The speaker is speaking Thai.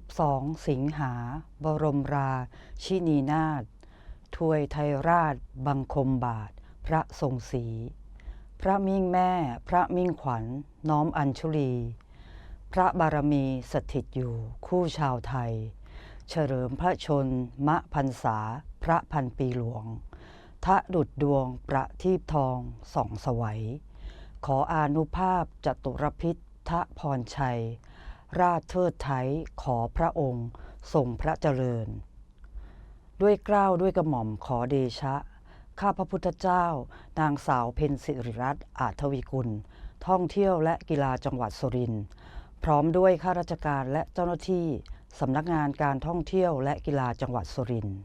12 สิงหา บรมราชินีนาถถวยไทยราช บังคมบาท พระทรงศรีพระมิ่งแม่ พระมิ่งขวัญ น้อมอัญชุลี พระบารมีสถิตอยู่คู่ชาวไทย เฉลิมพระชนมะพรรษา พระพันปีหลวง ทะดุดดวงประทีปทองส่องสวัย ขออานุภาพจตุรพิษทะพรชัย ราชเทิดไทยขอพระองค์ทรงพระเจริญ ด้วยเกล้าวด้วยกระหม่อมขอเดชะ ข้าพระพุทธเจ้า นางสาวเพนสิริรัตน์อาทวีกุล ท่องเที่ยวและกีฬาจังหวัดสุรินทร์พร้อมด้วยข้าราชการและเจ้าหน้าที่สำนักงานการท่องเที่ยวและกีฬาจังหวัดสุรินทร์